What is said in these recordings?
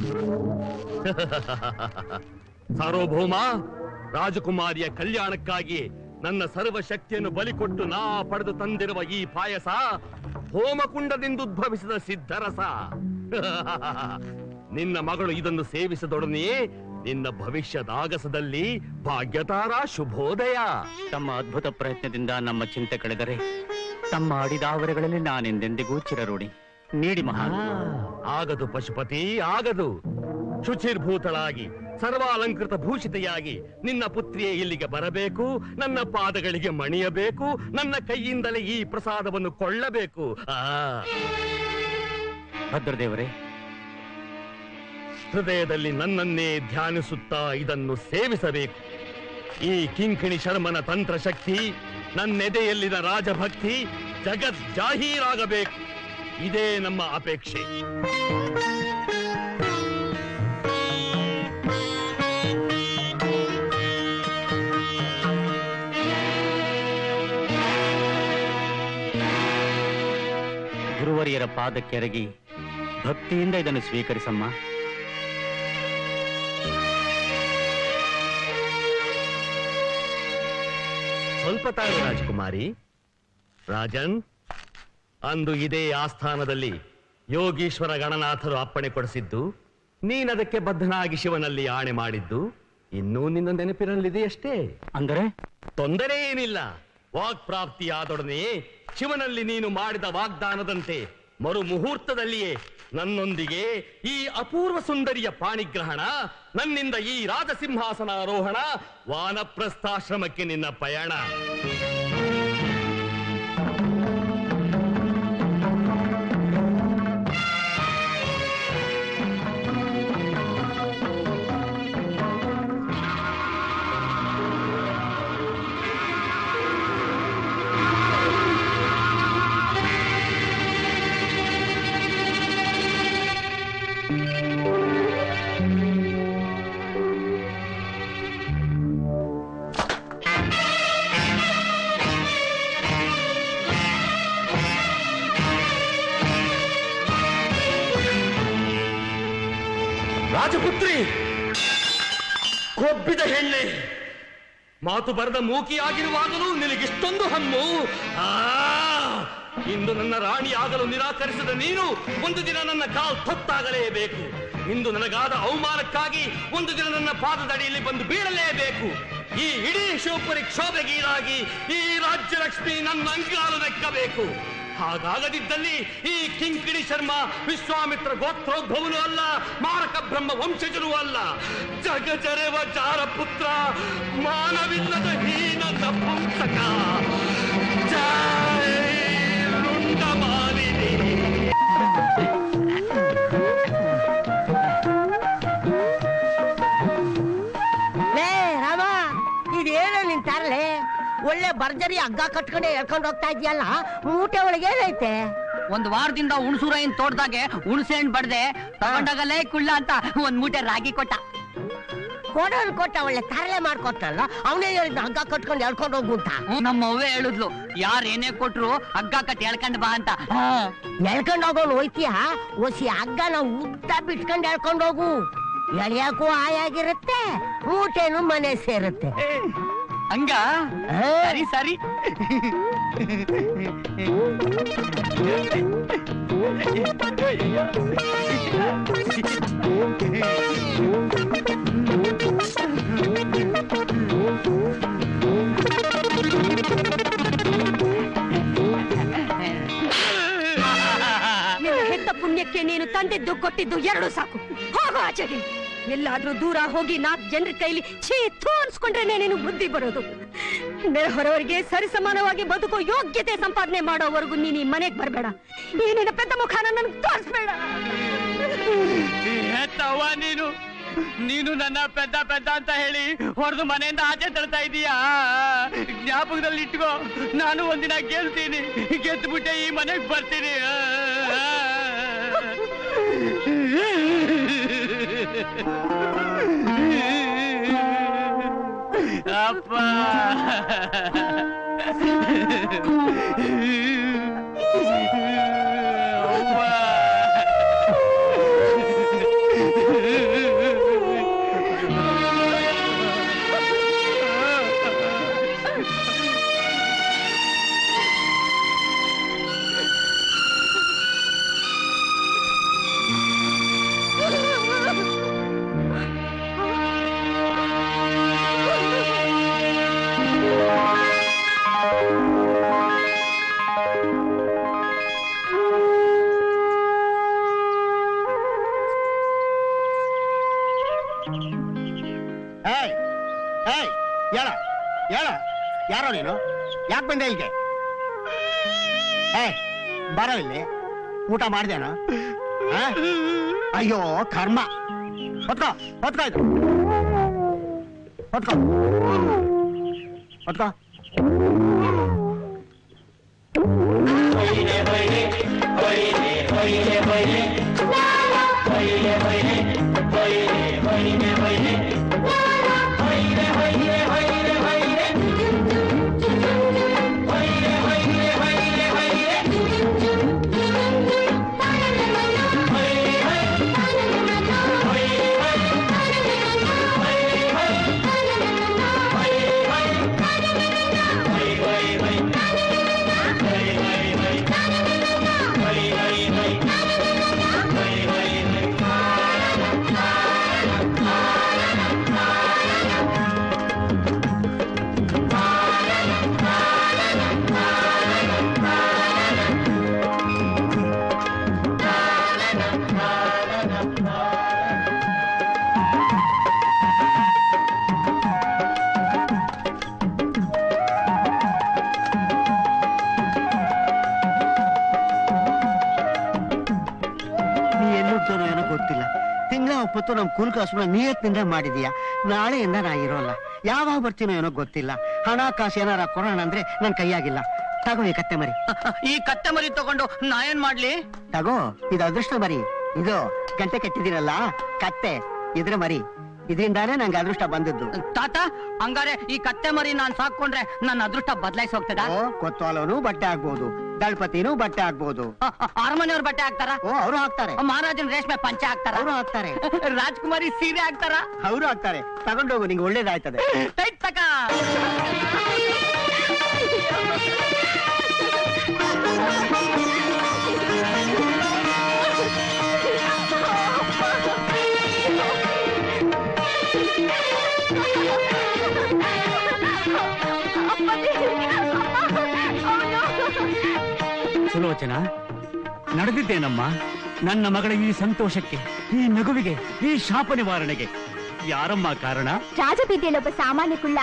ಸಾರ್ವಭೌಮ, ರಾಜಕುಮಾರಿಯ ಕಲ್ಯಾಣಕ್ಕಾಗಿ ನನ್ನ ಸರ್ವ ಶಕ್ತಿಯನ್ನು ಬಲಿಕೊಟ್ಟು ನಾ ಪಡೆದು ತಂದಿರುವ ಈ ಪಾಯಸ ಹೋಮಕುಂಡದಿಂದ ಉದ್ಭವಿಸಿದ ಸಿದ್ಧರಸ. ನಿನ್ನ ಮಗಳು ಇದನ್ನು ಸೇವಿಸದೊಡನೆಯೇ ನಿನ್ನ ಭವಿಷ್ಯದ ಆಗಸದಲ್ಲಿ ಭಾಗ್ಯತಾರ ಶುಭೋದಯ. ತಮ್ಮ ಅದ್ಭುತ ಪ್ರಯತ್ನದಿಂದ ನಮ್ಮ ಚಿಂತೆ ಕಳೆದರೆ ತಮ್ಮ ಅಡಿದಾವರೆಗಳಲ್ಲಿ ನಾನೆಂದೆಂದಿಗೂ ಚಿರಋಣಿ ನೀಡಿ ಮಹಾ ಆಗದು ಪಶುಪತಿ ಆಗದು. ಶುಚಿರ್ಭೂತಳಾಗಿ ಸರ್ವಾಲಂಕೃತ ಭೂಷಿತೆಯಾಗಿ ನಿನ್ನ ಪುತ್ರಿಯೇ ಇಲ್ಲಿಗೆ ಬರಬೇಕು ನನ್ನ ಪಾದಗಳಿಗೆ ಮಣಿಯಬೇಕು ನನ್ನ ಕೈಯಿಂದಲೇ ಈ ಪ್ರಸಾದವನ್ನು ಕೊಳ್ಳಬೇಕು. ಭದ್ರದೇವರೇ. ಹೃದಯದಲ್ಲಿ ನನ್ನನ್ನೇ ಧ್ಯಾನಿಸುತ್ತಾ ಇದನ್ನು ಸೇವಿಸಬೇಕು. ಈ ಕಿಂಕಿಣಿ ಶರ್ಮನ ತಂತ್ರಶಕ್ತಿ ನನ್ನೆದೆಯಲ್ಲಿನ ರಾಜಭಕ್ತಿ ಜಗತ್ ಜಾಹೀರಾಗಬೇಕು. ಇದೇ ನಮ್ಮ ಅಪೇಕ್ಷೆ. ಗುರುವರಿಯರ ಪಾದಕ್ಕೆರಗಿ ಭಕ್ತಿಯಿಂದ ಇದನ್ನು ಸ್ವೀಕರಿಸಮ್ಮ. ಸ್ವಲ್ಪ ತಾಳು ರಾಜಕುಮಾರಿ. ರಾಜನ್ ಅಂದು ಇದೇ ಆಸ್ಥಾನದಲ್ಲಿ ಯೋಗೀಶ್ವರ ಗಣನಾಥರು ಅಪ್ಪಣೆ ಕೊಡಿಸಿದ್ದು ನೀನದಕ್ಕೆ ಬದ್ಧನಾಗಿ ಶಿವನಲ್ಲಿ ಆಣೆ ಮಾಡಿದ್ದು ಇನ್ನೂ ನಿನ್ನ ನೆನಪಿನಲ್ಲಿದೆಯಷ್ಟೇ ಅಂದರೆ? ತೊಂದರೆ ಏನಿಲ್ಲ. ವಾಕ್ ಪ್ರಾಪ್ತಿಯಾದೊಡನೆ ಶಿವನಲ್ಲಿ ನೀನು ಮಾಡಿದ ವಾಗ್ದಾನದಂತೆ ಮರು ಮುಹೂರ್ತದಲ್ಲಿಯೇ ನನ್ನೊಂದಿಗೆ ಈ ಅಪೂರ್ವ ಸುಂದರಿಯ ಪಾಣಿಗ್ರಹಣ ನನ್ನಿಂದ ಈ ರಾಜಸಿಂಹಾಸನಾರೋಹಣ ವಾನಪ್ರಸ್ಥಾಶ್ರಮಕ್ಕೆ ನಿನ್ನ ಪಯಣ. ಕೊಬ್ಬಿದ ಹೆಣ್ಣೆ. ಮಾತು ಬರದ ಮೂಕಿಯಾಗಿರುವಾಗಲೂ ನಿನಗಿಷ್ಟೊಂದು ಹಮ್ಮು. ಆ, ಇಂದು ನನ್ನ ರಾಣಿಯಾಗಲು ನಿರಾಕರಿಸಿದ ನೀನು ಒಂದು ದಿನ ನನ್ನ ಕಾಲ್ ತೊತ್ತಾಗಲೇಬೇಕು ಇಂದು ನನಗಾದ ಅವಮಾನಕ್ಕಾಗಿ ಒಂದು ದಿನ ನನ್ನ ಪಾದದಡಿಯಲ್ಲಿ ಬಂದು ಬೀಳಲೇಬೇಕು. ಈ ಇಡೀ ಶಿವಪುರಿ ಕ್ಷೋಭೆಗೀಡಾಗಿ ಈ ರಾಜ್ಯ ಲಕ್ಷ್ಮಿ ನನ್ನ ಅಂಗಾಲು ನೆಕ್ಕಬೇಕು. ಹಾಗಾಗದಿದ್ದಲ್ಲಿ ಈ ಕಿಂಕಿಣಿ ಶರ್ಮ ವಿಶ್ವಾಮಿತ್ರ ಗೋತ್ರೋದ್ಭವನು ಅಲ್ಲ, ಮಾರಕ ಬ್ರಹ್ಮ ವಂಶಜರು ಅಲ್ಲ. ಜಗಜರೆವ ಜಾರ ಪುತ್ರ ಮಾನವಿಲ್ಲದ ಹೀನ ನಪುಂಸಕ ಜೈ ಭರ್ಜರಿ ಹಗ್ಗ ಕಟ್ಕೊಂಡೆ ಎಳ್ಕೊಂಡು ಹೋಗ್ತಾ ಇದೆಯಲ್ಲ? ಮೂಟೆ ಒಳಗೆ ಏನೈತೆ? ಒಂದ್ ವಾರದಿಂದ ಹುಣಸೂರಾಯಿನ ತೋಟದಾಗೆ ಹುಣಸೆ ಹಣ್ಣು ಬಡ್ದೆ ತಗೊಂಡಾಗಲೇ ಕುಳ್ಳ ಅಂತ ಒಂದ್ ಮೂಟೆ ರಾಗಿ ಕೊಟ್ಟ. ಕೊಡೋನ್ ಕೊಟ್ಟ ಒಳ್ಳೆ ತರಲೆ ಮಾಡ್ಕೊಟ್ಟಲ್ಲ ಅವನೇ ಹೇಳಿದ ಹಗ್ಗ ಕಟ್ಕೊಂಡು ಎಳ್ಕೊಂಡು ಹೋಗು ಅಂತ. ಹ್ಮ್, ನಮ್ಮ ಅವ್ವೆ ಹೇಳಿದ್ಲು ಯಾರ್ ಏನೇ ಕೊಟ್ರು ಹಗ್ಗ ಕಟ್ಟಿ ಎಳ್ಕೊಂಡು ಬಾ ಅಂತ. ಎಳ್ಕೊಂಡು ಹೋಗೋನು ಹೋಯ್ತೀಯ? ಒಸಿ ಹಗ್ಗನ ಉದ್ದ ಬಿಟ್ಕೊಂಡು ಎಳ್ಕೊಂಡು ಹೋಗು. ಎಳಿಯಾಕು ಆಯಾಗಿರುತ್ತೆ ಊಟೇನು ಮನೆ ಸೇರುತ್ತೆ. ಹಂಗ? ಸರಿ ಸರಿ. ನಿನ್ನ ಹೆತ್ತ ಪುಣ್ಯಕ್ಕೆ ನೀನು ತಂದಿದ್ದು ಕೊಟ್ಟಿದ್ದು ಎರಡು ಸಾಕು. ಹೋಗು ಆಚೆಗೆ. ಎಲ್ಲಾದ್ರೂ ದೂರ ಹೋಗಿ ನಾಲ್ಕು ಜನರ ಕೈಲಿ ಛೀ ಥೂ ಅನ್ಸ್ಕೊಂಡ್ರೆ ನೀನು ಬುದ್ಧಿ ಬರೋದು? ನೆರೆಹೊರವರಿಗೆ ಸರಿಸಮಾನವಾಗಿ ಬದುಕೋ ಯೋಗ್ಯತೆ ಸಂಪಾದನೆ ಮಾಡೋವರೆಗೂ ನೀನು ಈ ಮನೆಗೆ ಬರಬೇಡ. ಈ ನಿನ್ನ ಪೆದ್ದ ಮುಖಾನ ನನಗೆ ತೋರಿಸ್ಬೇಡ. ನೀನು? ನೀನು ನನ್ನ ಪೆದ್ದ ಪೆದ್ದ ಅಂತ ಹೇಳಿ ಹೊಡೆದು ಮನೆಯಿಂದ ಆಚೆ ತಳ್ತಾ ಇದೀಯಾ? ಜ್ಞಾಪಕದಲ್ಲಿ ಇಟ್ಕೋ, ನಾನು ಒಂದಿನ ಗೆಲ್ತೀನಿ. ಗೆದ್ದುಬಿಟ್ಟೆ ಈ ಮನೆಗೆ ಬರ್ತೀನಿ. 아빠. ನೀನು? ಯಾಕೆ ಬಂದೆ ಇಲ್ಲಿಗೆ? ಏ ಬರೋ ಇಲ್ಲಿ. ಊಟ ಮಾಡ್ದೇನ? ಅಯ್ಯೋ, ಕರ್ಮ. ಹೊತ್ಕೋ ಹೊತ್ಕೋ ಇದು. ಹೊತ್ಕೋ. ಹೊತ್ಕೋ. ನೀ ತಿಂಗಳ ಒಪ್ಪತ್ತು ನಮ್ ಕೂಲ್ ಕಾಸು ನಿಯತ್ನಿಂದ ಮಾಡಿದೀಯ. ನಾಳೆಯಿಂದ ನಾ ಇರೋಲ್ಲ. ಯಾವಾಗ ಬರ್ತೀನೋ ಏನೋ ಗೊತ್ತಿಲ್ಲ. ಹಣ ಕಾಸು ಏನಾರ ಕೊಡೋಣ ಅಂದ್ರೆ ನನ್ ಕೈಯಾಗಿಲ್ಲ. ತಗೋ ಈ ಕತ್ತೆ ಮರಿ ಈ ಕತ್ತೆ ಮರಿ ತಗೊಂಡು ನಾ ಏನ್ ಮಾಡ್ಲಿ? ತಗೋ ಇದು ಅದೃಷ್ಟ ಮರಿ. ಇದು ಗಂಟೆ ಕಟ್ಟಿದಿರಲ್ಲ ಕತ್ತೆ. ಇದ್ರ ಮರಿ. ಇದರಿಂದಾನೇ ನಂಗೆ ಅದೃಷ್ಟ ಬಂದದ್ದು. ತಾತ ಹಂಗಾರೆ ಈ ಕತ್ತೆ ಮರಿ ನಾನ್ ಸಾಕೊಂಡ್ರೆ ನನ್ನ ಅದೃಷ್ಟ ಬದಲಾಯಿಸಿ ಹೋಗ್ತದ? ಬಟ್ಟೆ ಆಗ್ಬೋದು. ದಳಪತಿನೂ ಬಟ್ಟೆ ಹಾಕ್ಬಹುದು ಅರಮನೆಯವ್ರ ಬಟ್ಟೆ ಹಾಕ್ತಾರ? ಓ ಅವರು ಹಾಕ್ತಾರೆ. ಮಹಾರಾಜನ ರೇಷ್ಮೆ ಪಂಚೆ ಹಾಕ್ತಾರ? ಅವರು ಹಾಕ್ತಾರೆ. ರಾಜ್ಕುಮಾರಿ ಸೀರೆ ಹಾಕ್ತಾರ? ಅವರು ಹಾಕ್ತಾರೆ. ತಗೊಂಡೋಗು ನಿಂಗೆ ಒಳ್ಳೇದಾಯ್ತದೆ. ತಕ! ಸುಲೋಚನ ನಡೆದಿದ್ದೇನಮ್ಮ? ನನ್ನ ಮಗಳ ಈ ಸಂತೋಷಕ್ಕೆ ಈ ನಗುವಿಗೆ ಈ ಶಾಪ ನಿವಾರಣೆಗೆ ಯಾರಮ್ಮ ಕಾರಣ? ರಾಜಬೀದಿಯಲ್ಲೊಬ್ಬ ಸಾಮಾನ್ಯ ಕುಳ್ಳ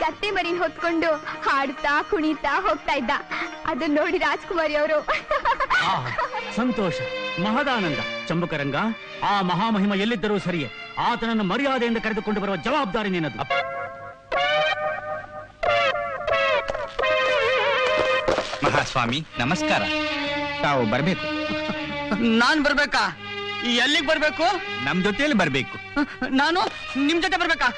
ಕತ್ತೆ ಮರಿ ಹೊತ್ಕೊಂಡು ಹಾಡ್ತಾ ಕುಣಿತಾ ಹೋಗ್ತಾ ಇದ್ದ. ಅದನ್ನ ನೋಡಿ ರಾಜ್ಕುಮಾರಿ ಅವರು. ಸಂತೋಷ ಮಹದಾನಂದ ಚಂಬಕರಂಗ. ಆ ಮಹಾಮಹಿಮ ಎಲ್ಲಿದ್ದರೂ ಸರಿಯೇ. ಆತನನ್ನು ಮರ್ಯಾದೆಯಿಂದ ಕರೆದುಕೊಂಡು ಬರುವ ಜವಾಬ್ದಾರಿ ನಿನ್ನದು. ಮಹಾಸ್ವಾಮಿ ನಮಸ್ಕಾರ. ತಾವು ಬರ್ಬೇಕು. ನಾನ್ ಬರ್ಬೇಕಾ? ಎಲ್ಲಿಗ್ ಬರ್ಬೇಕು? ನಮ್ ಜೊತೆಯಲ್ಲಿ ಬರ್ಬೇಕು. ನಾನು ನಿಮ್ ಜೊತೆ ಬರ್ಬೇಕಾ?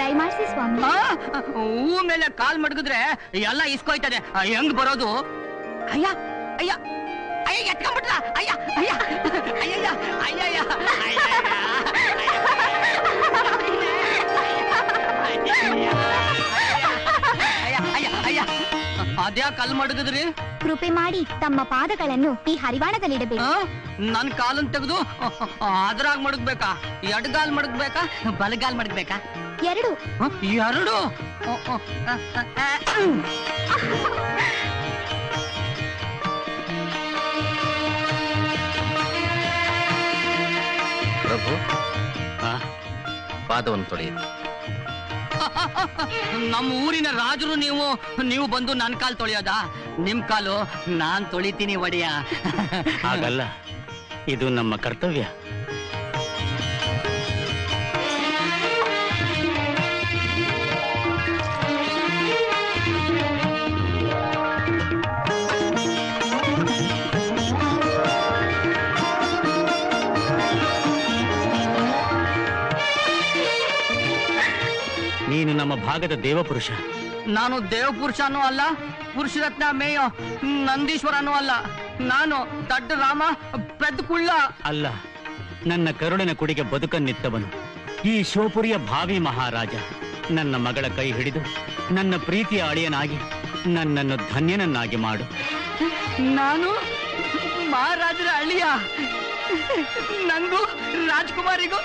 ದಯಮಾಡಿಸಿ ಸ್ವಾಮಿ. ಹೂ ಮೇಲೆ ಕಾಲ್ ಮಡಗಿದ್ರೆ ಎಲ್ಲ ಇಸ್ಕೊಯ್ತದೆ. ಹೆಂಗ್ ಬರೋದು? ಅಯ್ಯ ಅಯ್ಯ ಅಯ್ಯ ಎತ್ಕೊಂಡ್ಬಿಟ್ಟ ಅಯ್ಯ ಅಯ್ಯ ಅಯ್ಯಯ್ಯ ಅಯ್ಯಯ್ಯ ಅಯ್ಯ ಅಯ್ಯ ಅಯ್ಯ ಅದ್ಯಾ ಕಲ್ ಮಡಗದ್ರಿ? ಕೃಪೆ ಮಾಡಿ ತಮ್ಮ ಪಾದಗಳನ್ನು ಈ ಹರಿವಾಣದಲ್ಲಿಡಬೇಕು. ನನ್ ಕಾಲನ್ ತೆಗೆದು ಅದ್ರಾಗ ಮಡಗ್ಬೇಕಾ? ಎಡಗಾಲ್ ಮಡಗ್ಬೇಕಾ? ಬಲಗಾಲ್ ಮಡಗ್ಬೇಕಾ? ಎರಡು? ಎರಡು. ಪ್ರಭು ಪಾದವನ್ನು ತೊಳೆಯಿರಿ. ನಮ್ಮ ಊರಿನ ರಾಜರು ನೀವು ನೀವು ಬಂದು ನನ್ನ ಕಾಲು ತೊಳೆಯೋದಾ? ನಿಮ್ ಕಾಲು ನಾನ್ ತೊಳಿತೀನಿ ಒಡೆಯ. ಹಾಗಲ್ಲ. ಇದು ನಮ್ಮ ಕರ್ತವ್ಯ. ಭಾಗದ ದೇವಪುರುಷ. ನಾನು ದೇವಪುರುಷನೂ ಅಲ್ಲ ಪುರುಷರತ್ನ ಮೇಯ ನಂದೀಶ್ವರನು ಅಲ್ಲ. ನಾನು ದಡ್ಡ ರಾಮ ಕುಳ್ಳ ಅಲ್ಲ ನನ್ನ ಕರುಳಿನ ಕುಡಿಗೆ ಬದುಕನ್ನಿತ್ತವನು. ಈ ಶಿವಪುರಿಯ ಭಾವಿ ಮಹಾರಾಜ ನನ್ನ ಮಗಳ ಕೈ ಹಿಡಿದು ನನ್ನ ಪ್ರೀತಿಯ ಅಳಿಯನಾಗಿ ನನ್ನನ್ನು ಧನ್ಯನನ್ನಾಗಿ ಮಾಡು. ನಾನು ಮಹಾರಾಜರ ಅಳಿಯ. ನಂಗೂ ರಾಜ್ಕುಮಾರಿಗೂ